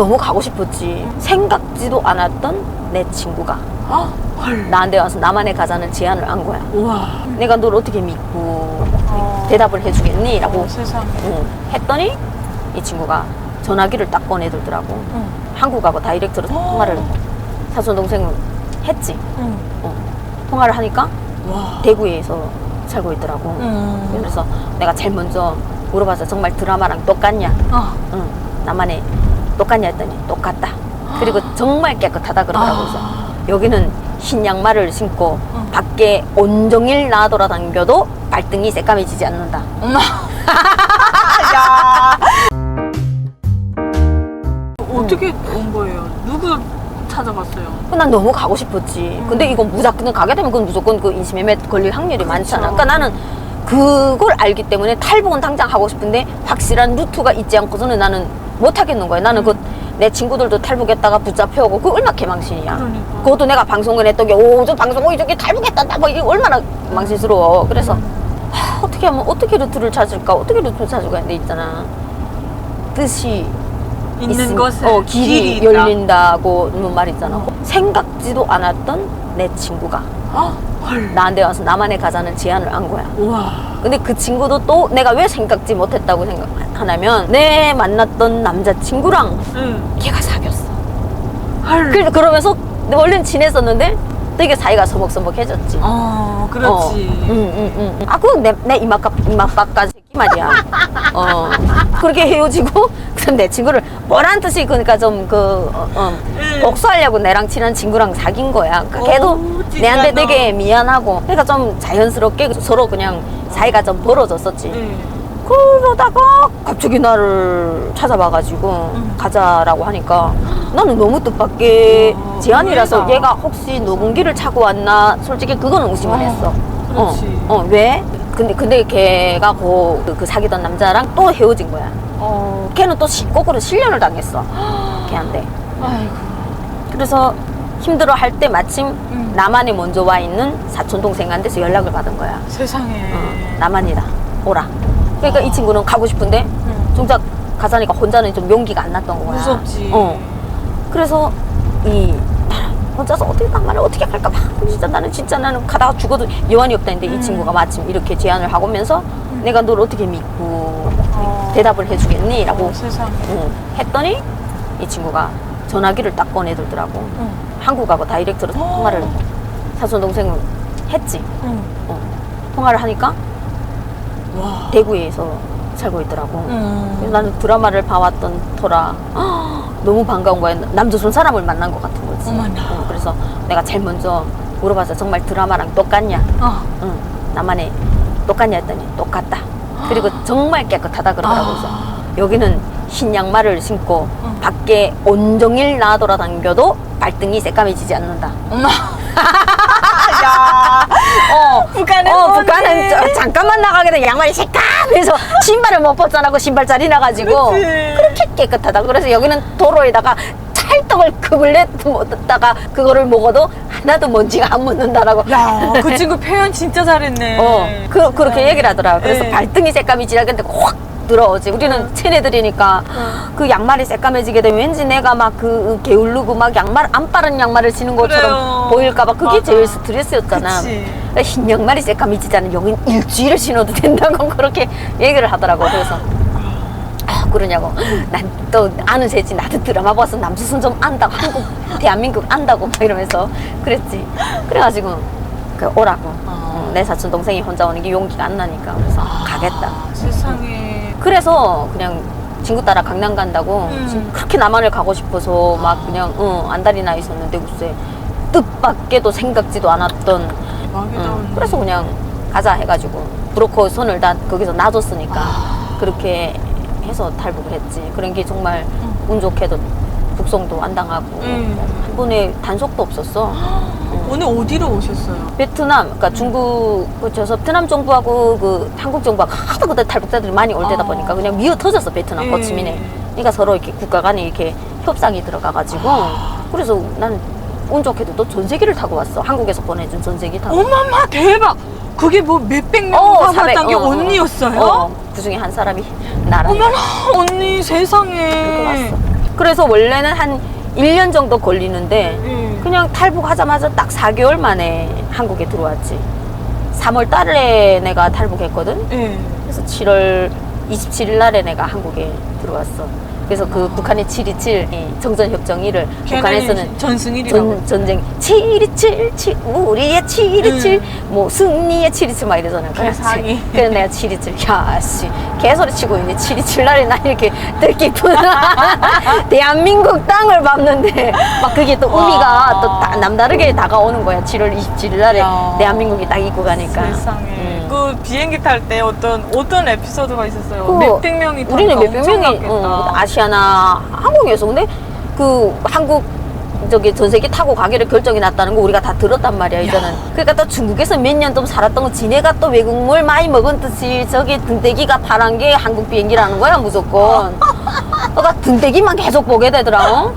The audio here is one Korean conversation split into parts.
너무 가고 싶었지. 생각지도 않았던 내 친구가. 나한테 와서 나만의 가자는 제안을 한 거야. 우와. 내가 널 어떻게 믿고 어. 대답을 해주겠니? 라고 어, 세상에. 응. 했더니 이 친구가 전화기를 딱 꺼내들더라고. 응. 한국하고 다이렉트로 어. 통화를 사촌 동생은 했지. 응. 어. 통화를 하니까 와. 대구에서 살고 있더라고. 응. 그래서 내가 제일 먼저 물어봐서 정말 드라마랑 똑같냐? 아. 응. 나만의 똑같냐 했더니 똑같다. 그리고 정말 깨끗하다 그러더라고. 그래서 아. 여기는 흰 양말을 신고 응. 밖에 온종일 나 돌아다녀도 발등이 새까매지지 않는다. 엄마. 야. 어떻게 온 거예요? 누구 찾아갔어요? 난 너무 가고 싶었지. 근데 이건 무조건 가게 되면 그건 무조건 그 인신매매 걸릴 확률이 많잖아. 그러니까 나는 그걸 알기 때문에 탈북은 당장 하고 싶은데 확실한 루트가 있지 않고서는 나는 못 하겠는 거야. 나는 그 내 친구들도 탈북했다가 붙잡혀오고 그 얼마나 개망신이야. 그러니까. 그것도 내가 방송을 했던 게, 오, 저 방송, 오, 저기 탈북했단다. 뭐, 이게 얼마나 망신스러워. 그래서, 하, 어떻게 하면, 어떻게 루트를 찾을까? 어떻게 루트를 찾을까? 했는데 있잖아. 뜻이 있는 것에 어, 길이, 있다. 열린다고 말 있잖아. 생각지도 않았던 내 친구가 아, 헐. 나한테 와서 나만의 가자는 제안을 한 거야. 우와. 근데 그 친구도 또 내가 왜 생각지 못했다고 생각하냐면 내 만났던 남자친구랑 응. 걔가 사귀었어. 헐. 그래서 그러면서 원래는 친했었는데 되게 사이가 서먹서먹해졌지. 어, 어. 그렇지. 응, 응, 응. 아, 그건 내, 내 이마값, 이마값까지 새끼 말이야. 어. 그렇게 헤어지고, 그럼 내 친구를, 뭐란 뜻이, 그러니까 좀 그, 어, 어, 응. 복수하려고 내랑 친한 친구랑 사귄 거야. 그러니까 걔도 오, 내한테. 되게 미안하고, 그러니까 좀 자연스럽게 서로 그냥 사이가 좀 벌어졌었지. 응. 그러다가 갑자기 나를 찾아봐가지고 응. 가자라고 하니까 나는 너무 뜻밖의 어, 제안이라서 의외다. 얘가 혹시 녹음기를 차고 왔나 솔직히 그거는 의심을 어, 했어. 그렇지. 어, 어, 왜? 근데 근데 걔가 그, 그, 그 사귀던 남자랑 또 헤어진 거야. 어. 걔는 또 시- 거꾸로 실련을 당했어. 걔한테. 아이고. 그래서 힘들어 할 때 마침 응. 나만이 먼저 와 있는 사촌 동생한테서 연락을 받은 거야. 세상에. 어, 나만이다. 오라. 그러니까 이 친구는 가고 싶은데 응. 정작 가자니까 혼자는 좀 용기가 안 났던 거야. 무섭지. 어. 그래서 이 나는 혼자서 어떻게 나만을 어떻게 할까 봐 진짜 나는 진짜 나는 가다가 죽어도 여한이 없다는데 이 음. 친구가 마침 이렇게 제안을 하고 면서 내가 널 어떻게 믿고 어. 대답을 해주겠니? 라고 어, 세상에. 응. 했더니 이 친구가 전화기를 딱 꺼내들더라고. 응. 한국하고 다이렉트로 어. 통화를 사촌 동생은 했지. 응. 어. 통화를 하니까 와. 대구에서 살고 있더라고. 응. 그래서 나는 드라마를 봐왔던 터라 너무 반가운 거야. 남조선 사람을 만난 것 같은 거지. 어, 그래서 내가 제일 먼저 물어봐서 정말 드라마랑 똑같냐? 아. 응. 나만의 똑같냐 했더니 똑같다. 그리고 정말 깨끗하다 그러더라고. 그래서 아. 여기는 흰 양말을 신고 응. 밖에 온종일 나 돌아다녀도 발등이 새까매지지 않는다. 엄마. 야. 어, 북한은 어, 뭐니? 북한은 저- 잠깐만 나가게 되면 양말이 새까매서 신발을 못 벗잖아. 그 신발 자리 나가지고. 그렇지. 그렇게 깨끗하다. 그래서 여기는 도로에다가 찰떡을 그을래 먹다가 그거를 먹어도 하 나도 먼지가 안 묻는다라고. 야, 그 친구 표현 진짜 잘했네. 어, 그, 그렇게 얘기를 하더라. 그래서 네. 발등이 새까매지라 근데 확 들어오지. 우리는 체내들이니까 응. 그 양말이 새까매지게 되면 왠지 내가 막 그 게을르고 막 양말 안 빠른 양말을 신는 것처럼 그래요. 보일까봐 그게 맞아. 제일 스트레스였잖아. 그치. 그러니까 흰 양말이 새까매지잖아. 여긴 일주일을 신어도 된다고 그렇게 얘기를 하더라고. 그래서 아 그러냐고. 난 또 아는 새지. 나도 드라마 봐서 남수순 좀 안다고. 한국 대한민국 안다고 막 이러면서 그랬지. 그래가지고 그 오라고. 아. 응, 내 사촌 동생이 혼자 오는 게 용기가 안 나니까 그래서 가겠다. 아, 세상에. 그래서 그냥 친구 따라 강남 간다고 음. 그렇게 남한을 가고 싶어서 막 그냥 어, 안달이 나 있었는데 글쎄 뜻밖에도 생각지도 않았던. 응. 그래서 그냥 가자 해가지고 브로커 손을 다 거기서 놔줬으니까 아. 그렇게 해서 탈북을 했지 그런 게 정말 응. 운 좋게도 북송도 안 당하고 응. 한 번에 단속도 없었어 오늘 어디로 오셨어요? 베트남, 그러니까 중국, 그저 베트남 정부하고 그 한국 정부가 하도 그때 탈북자들이 많이 올 때다 아. 보니까 그냥 미어 터졌어 베트남 예. 호치민에. 그러니까 서로 이렇게 국가 간에 이렇게 협상이 들어가가지고 아. 그래서 나는 운 좋게도 또 전세기를 타고 왔어. 한국에서 보내준 전세기 타고. 어머마 대박. 그게 뭐 몇백 명 어, 왔던 게 어, 어, 어. 언니였어요? 어, 그 중에 한 사람이 나랑 어머나 언니 세상에. 왔어. 그래서 원래는 한 1년 정도 걸리는데 음. 그냥 탈북하자마자 딱 4개월 만에 한국에 들어왔지. 3월 달에 내가 탈북했거든. 예. 그래서 7월 27일 날에 내가 한국에 들어왔어. 그래서 그 북한의 727 정전협정일을 북한에서는 전승일이라고. 전, 전쟁 727 7, 우리의 727뭐 승리의 727 막 이러잖아. 세상에. 그래서 내가 727 야 씨 개소리 치고 있네 727 날에 나 이렇게 뜻깊은 대한민국 땅을 밟는데 막 그게 또 와. 의미가 또 다- 남다르게 다가오는 거야 7월 27일 날에 야. 대한민국이 딱 입고 가니까 세상에. 음. 그 비행기 탈 때 어떤 어떤 에피소드가 있었어요? 그 몇백 명이 우리는 몇백 명이 어, 갔겠다. 아시아나 항공이었어. 근데 그 한국 저기 전세기 타고 가기를 결정이 났다는 거 우리가 다 들었단 말이야 이제는. 그러니까 또 중국에서 몇 년 좀 살았던 거 지네가 또 외국물 많이 먹은 듯이 저기 등대기가 파란 게 한국 비행기라는 거야 무조건. 그러니까 등대기만 계속 보게 되더라. 어,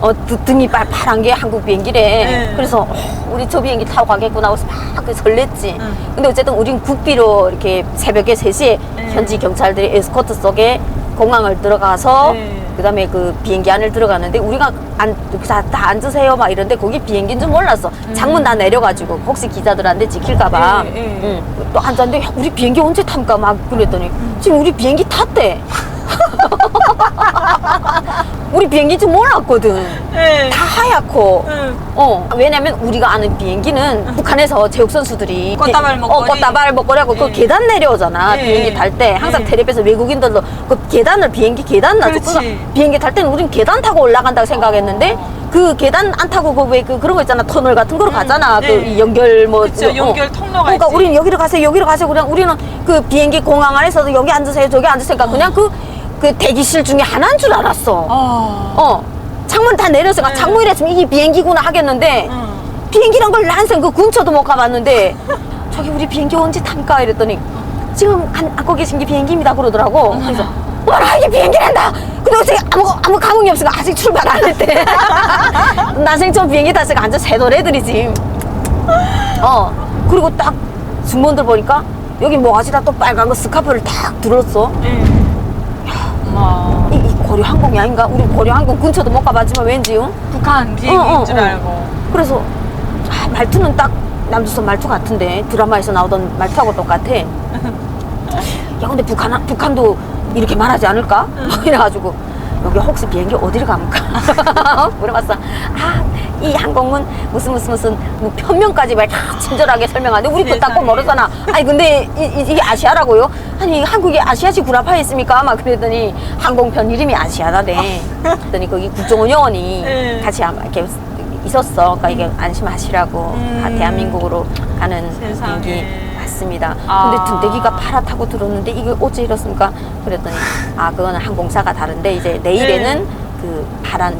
어 드- 등이 빨 파란 게 한국 비행기래. 네. 그래서 어, 우리 저 비행기 타고 가겠구나 하고서 막 설렜지. 응. 근데 어쨌든 우린 국비로 이렇게 새벽에 3시에 네. 현지 경찰들이 에스코트 속에 공항을 들어가서 네. 그다음에 그 비행기 안을 들어갔는데 우리가 안, 다, 다 앉으세요 막 이런데 거기 비행기인 줄 몰랐어 창문 다 내려가지고 혹시 기자들한테 지킬까봐 네, 네. 응. 또 앉았는데 야, 우리 비행기 언제 탑니까 막 그랬더니 지금 우리 비행기 탔대 우리 비행기 줄 몰랐거든 예. 다 하얗고 응. 어 왜냐면 우리가 아는 비행기는 북한에서 제육 선수들이 꽃다발 먹거리. 어, 꽃다발 먹거리하고 그 예. 계단 내려오잖아 예. 비행기 탈 때 항상 예. 텔레비에서 외국인들도 그 계단을 비행기 계단 그렇지. 그러니까 비행기 탈 때는 우린 계단 타고 올라간다고 생각했는데 어. 그 계단 안 타고 그왜그 그런 거 있잖아 터널 같은 거로 음, 가잖아 네. 그이 연결 뭐 그쵸, 어. 연결 통로가 그러니까. 우리는 여기로 가세요 여기로 가세요 그냥 우리는 그 비행기 공항 안에서도 여기 앉으세요 저기 앉으세요 그냥 그 그 대기실 중에 하나인 줄 알았어. 어. 어. 창문 다 내렸으니까 네. 창문이라 지금 이게 비행기구나 하겠는데 응. 비행기란 걸 난생 그 근처도 못 가봤는데 저기 우리 비행기 언제 탑니까 이랬더니 지금 안, 안고 계신 게 비행기입니다 그러더라고. 그래서 와라 이게 비행기란다. 근데 어떻게 아무 아무 감흥이 없으니까 아직 출발 안 했대. 난생 처음 비행기 탔으니까 앉아 새도래들이지 어. 그리고 딱 승무원들 보니까 여기 뭐가지다 또 빨간 거 스카프를 딱 들었어. 예. 와. 이, 이 고려 항공이 아닌가 우리 고려 항공 근처도 못 가봤지만 왠지 응? 북한 비행기인 어, 어, 줄 어. 알고. 그래서 아, 말투는 딱 남조선 말투 같은데 드라마에서 나오던 말투하고 똑같아. 야 근데 북한 북한도 이렇게 말하지 않을까? 막 이래가지고 여기 혹시 비행기 어디를 갑니까? 물어봤어. 아 이 항공은 무슨 무슨 무슨 뭐 편명까지 말다 친절하게 설명하는데 우리 그거 세상에. 모르잖아. 아니 근데 이, 이- 이게 아시아라고요? 아니 한국에 아시아시 구라파에 있습니까? 막 그랬더니 항공편 이름이 아시아다네. 그랬더니 거기 국정원 요원이 네. 같이 아마 이렇게 있었어. 그러니까 이게 안심하시라고 음. 아, 대한민국으로 가는 세상에. 비행기 맞습니다. 아. 근데 등대기가 파랗다고 들었는데 이게 어째 이렇습니까? 그랬더니 아 그거는 항공사가 다른데 이제 내일에는 네. 그 파란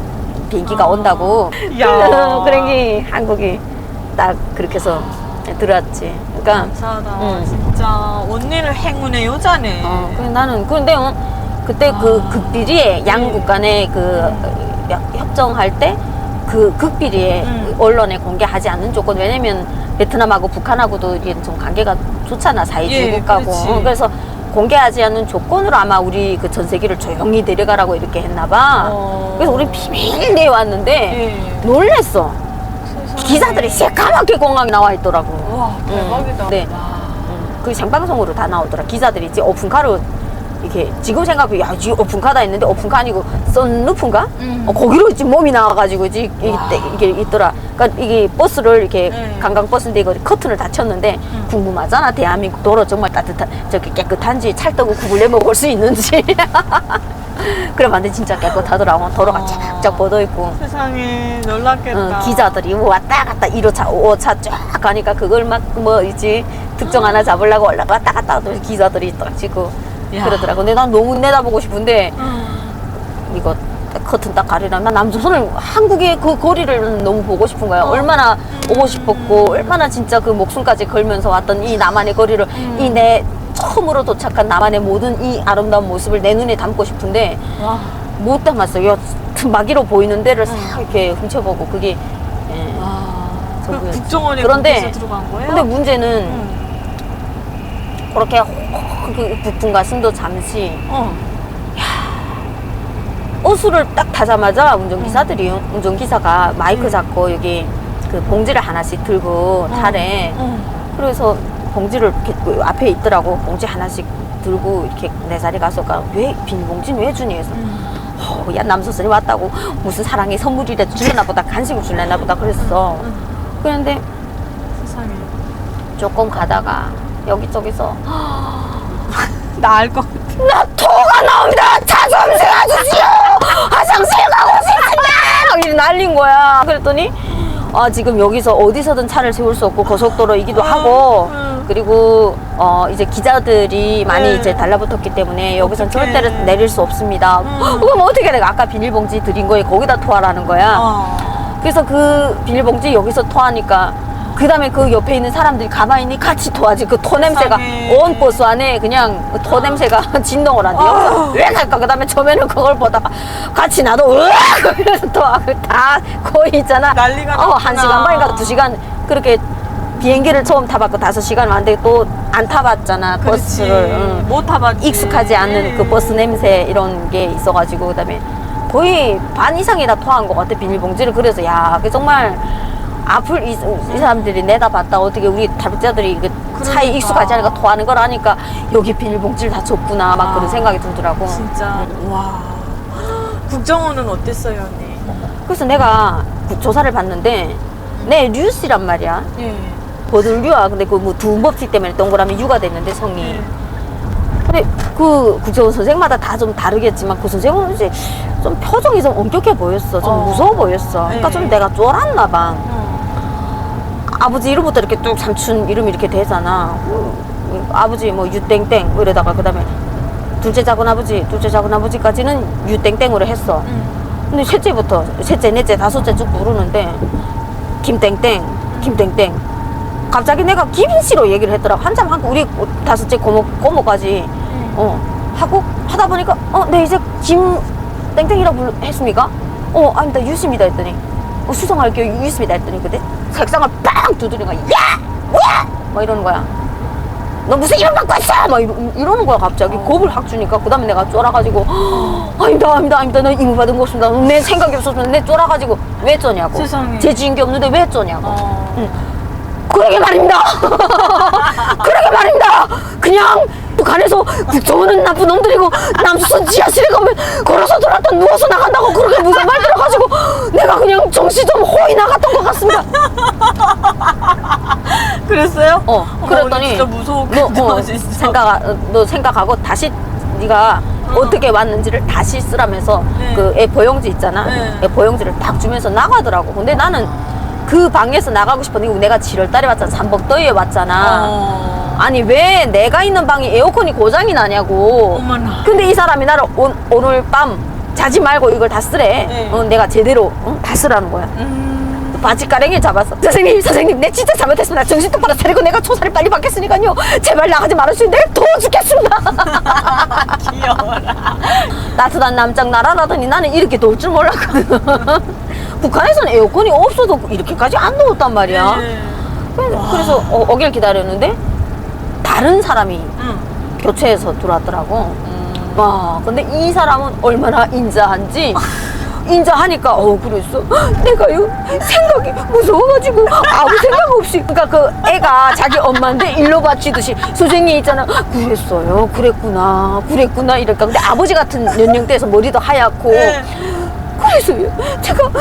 비행기가 아. 온다고. 야. 그러니 한국이 딱 그렇게 해서 들어왔지. 그러니까 감사하다. 음. 진짜 언니는 행운의 여자네. 어, 그래 나는 그런데 어, 그때 그 아. 극비리에 양국 간에 그 협정할 때 그 극비리에 음. 언론에 공개하지 않는 조건 왜냐면 베트남하고 북한하고도 이게 좀 관계가 좋잖아 사이주 예, 국가고 그렇지. 어, 그래서 공개하지 않는 조건으로 아마 우리 그 전세기를 조용히 데려가라고 이렇게 했나봐 어. 그래서 우리 비밀 내에 왔는데 예. 놀랬어 세상에. 기사들이 새까맣게 공항에 나와 있더라고 와 대박이다. 음, 네. 와. 음, 그 생방송으로 다 나오더라. 기자들이 이제 오픈카로 이렇게 지금 생각해 야, 지 오픈카다 했는데 오픈카 아니고 썬루프인가? 음. 어, 거기로 지금 몸이 나와가지고 이제 이게, 와. 이게 있더라. 그러니까 이게 버스를 이렇게 네. 관광 버스인데 이거 커튼을 다 쳤는데 음. 궁금하잖아. 대한민국 도로 정말 따뜻한 저기 깨끗한지 찰떡을 구불려 먹을 수 있는지. 그래 봤는데 진짜 깨끗하더라고. 도로가 아. 쫙쫙 뻗어 있고. 세상에 놀랍겠다. 어, 기자들이 뭐 왔다 갔다 1호차, 5호차 쫙 가니까 그걸 막뭐 있지 특정 하나 잡으려고 올라갔다 갔다 하더니 기자들이 딱 찍고 야. 그러더라고. 근데 난 너무 내다보고 싶은데 음. 이거 딱 커튼 딱 가리라. 난 남조선을 한국의 그 거리를 너무 보고 싶은 거야. 어. 얼마나 오고 싶었고 얼마나 진짜 그 목숨까지 걸면서 왔던 이 나만의 거리를 음. 이내 처음으로 도착한 나만의 모든 이 아름다운 모습을 내 눈에 담고 싶은데 와. 못 담았어 요. 마기로 보이는 데를 음. 싹 이렇게 훔쳐보고 그게 예. 와. 그 국정원에 그런데- 들어간 거예요? 근데 문제는 음. 그렇게 그 부푼 가슴도 잠시. 어. 버스를 딱 타자마자 운전기사들이 운전기사가 마이크 잡고 여기 그 봉지를 하나씩 들고 타래. 어. 그래서 봉지를 이렇게 그 앞에 있더라고. 봉지 하나씩 들고 이렇게 내 자리 가서 가, 왜 비닐봉지는 왜 주니? 해서 어, 야 남선생이 왔다고. 무슨 사랑의 선물이라도 줄려나 보다. 간식을 줄려나 보다. 그랬어. 그런데 세상에. 조금 가다가 여기저기서 나알것 같아. 나 토가 나옵니다. 차좀새 아주시오. 화장실 가고 싶은데 막 이렇게 날린 거야. 그랬더니 아 지금 여기서 어디서든 차를 세울 수 없고 고속도로이기도 하고 음. 그리고 어 이제 기자들이 많이 네. 이제 달라붙었기 때문에 여기선 어떡해. 절대로 내릴 수 없습니다. 음. 그럼 어떻게 내가 아까 비닐봉지 드린 거에 거기다 토하라는 거야. 어. 그래서 그 비닐봉지 여기서 토하니까 그 다음에 그 옆에 있는 사람들이 가만히 있니 같이 토하지 그 토 냄새가 세상에. 온 버스 안에 그냥 그토 냄새가 진동을 한대 여기서 왜 갈까 그 다음에 처음에는 그걸 보다가 같이 나도 으악 이러면서 토하고 다 거의 있잖아 난리가 어, 한 났구나. 시간 반인가 두 시간 그렇게 비행기를 처음 타봤고 다섯 시간 왔는데 또 안 타봤잖아 그렇지. 버스를 응. 못 타봤지. 익숙하지 않는 그 버스 냄새 이런 게 있어가지고 그다음에 거의 반 이상이 다 토한 것 같아 비닐봉지를 그래서 야, 그 정말 앞을 이, 이 사람들이 내다봤다 어떻게 우리 탈북자들이 그 차에 그러니까. 익숙하지 않으니까 토하는 걸 아니까 여기 비닐봉지를 다 줬구나 막 아. 그런 생각이 들더라고. 진짜. 와. 국정원은 어땠어요, 언니? 그래서 내가 그 조사를 받는데 내 류씨란 말이야. 예. 버들류야. 근데 그 뭐 두음법칙 때문에 동그라미 유가 됐는데 성이. 예. 근데 그 국정원 선생마다 다 좀 다르겠지만 그 선생은 이제 좀 표정이 좀 엄격해 보였어. 좀 어. 무서워 보였어. 그러니까 네. 좀 내가 쫄았나 봐. 어. 아버지 이름부터 이렇게 뚝 삼촌 이름 이렇게 되잖아. 아버지 뭐 유땡땡 뭐 이러다가 그다음에 둘째 작은 아버지, 둘째 작은 아버지까지는 유땡땡으로 했어. 음. 근데 셋째부터 셋째, 넷째, 다섯째 쭉 부르는데 김땡땡, 김땡땡. 갑자기 내가 김씨로 얘기를 했더라. 한참 하고 우리 다섯째 고모 고모까지 음. 어 하고 하다 보니까 어네 이제 김 땡땡이라고 불- 했습니까? 어 아닙니다 유씨입니다 했더니 어, 수성할게요 유씨입니다 했더니 그때 색상을 빵 두드리는 거야 야! 뭐야! 막 이러는 거야 너 무슨 이름 바꿔 있어! 막 이러, 이러 는 거야 갑자기 겁을 확 주니까 그 다음에 내가 쫄아가지고 아닙니다 아닙니다 아닙니다 나 이거 받은 거 없습니다 내 생각이 없었는데 내 쫄아가지고 왜 쩌냐고 세상에. 제 지은 게 없는데 왜 쩌냐고 어. 그러게 말입니다. 그러게 말입니다. 그냥 북한에서 국정원은 나쁜 놈들이고 남수선 지하실에 가면 걸어서 들어왔다 누워서 나간다고 그렇게 무슨 말 들어가지고 내가 그냥 정신 좀 호이 나갔던 것 같습니다. 그랬어요? 어, 어머, 그랬더니 진짜 무서웠겠다, 너, 어, 진짜. 생각 너 생각하고 다시 네가 어. 어. 떻게 왔는지를 다시 쓰라면서 네. 그애 보용지 있잖아. 네. 애 보용지를 딱 주면서 나가더라고. 근데 나는 그 방에서 나가고 싶었는데 내가 7월달에 왔잖아. 삼복더위에 왔잖아. 어. 아니 왜 내가 있는 방이 에어컨이 고장이 나냐고. 어머나. 근데 이 사람이 나를 오, 오늘 밤 자지 말고 이걸 다 쓰래. 네. 어, 내가 제대로 어? 다 쓰라는 거야. 음. 바지가랭이 잡았어. 선생님, 선생님, 내 진짜 잘못했습니다. 정신 똑바로 차리고 내가 조사를 빨리 받겠으니까요. 제발 나가지 말아주세요. 내가 더워 죽겠습니다. 귀여워라. 따뜻한 남장 나라라더니 나는 이렇게 더울 줄 몰랐거든. 북한에서는 에어컨이 없어도 이렇게까지 안 더웠단 말이야. 네. 그래서, 어, 오길 기다렸는데 다른 사람이 응. 교체해서 들어왔더라고. 와, 근데 이 사람은 얼마나 인자한지. 인자하니까 어 그랬어 내가 요 생각이 무서워가지고 아무 생각 없이 그러니까 그 애가 자기 엄마인데 일로 바치듯이 선생님 있잖아 그랬어요 그랬구나 그랬구나 이럴까 근데 아버지 같은 연령대에서 머리도 하얗고 네. 그래서요 제가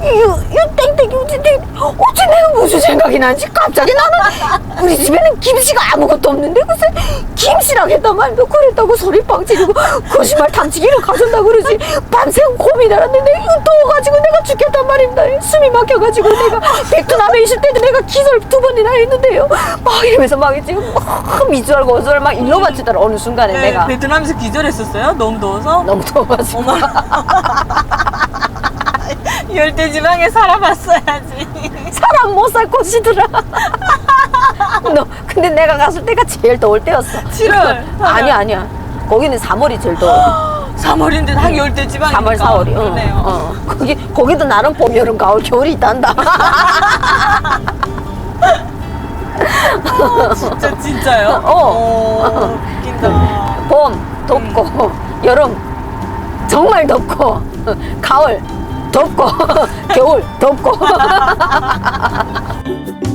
이 땡땡이 어찌 땡 어찌 내가 무슨 생각이 나는지 갑자기 나는 우리 집에는 김씨가 아무것도 없는데 글쎄 김씨라고 했단 말도 그랬다고 소리 빵 지르고 거짓말 탐지기를 가졌다 그러지 밤새 고민하는데 이거 더워가지고 내가 죽겠단 말입니다 숨이 막혀가지고 내가 베트남에 있을 때도 내가 기절 두 번이나 했는데요 막 이러면서 막 지금 막 미주알 고주알 막 일로 바치더라 어느 순간에 네, 내가 베트남에서 기절했었어요? 너무 더워서? 너무 더워가지고 어머. 열대 지방에 살아봤어야지. 사람 못 살 곳이더라. 너 근데 내가 갔을 때가 제일 더울 때였어. 7월. 아니 아니야. 거기는 3월이 제일 더워. 3월인데 다 열대 지방이니까. 3월, 4월이. 어, 그러네요. 어. 거기 거기도 나름 봄, 여름, 가을, 겨울이 있단다. 진짜 진짜요? 어. 오, 웃긴다. 봄 덥고 여름 정말 덥고 가을 덥고 겨울 덥고.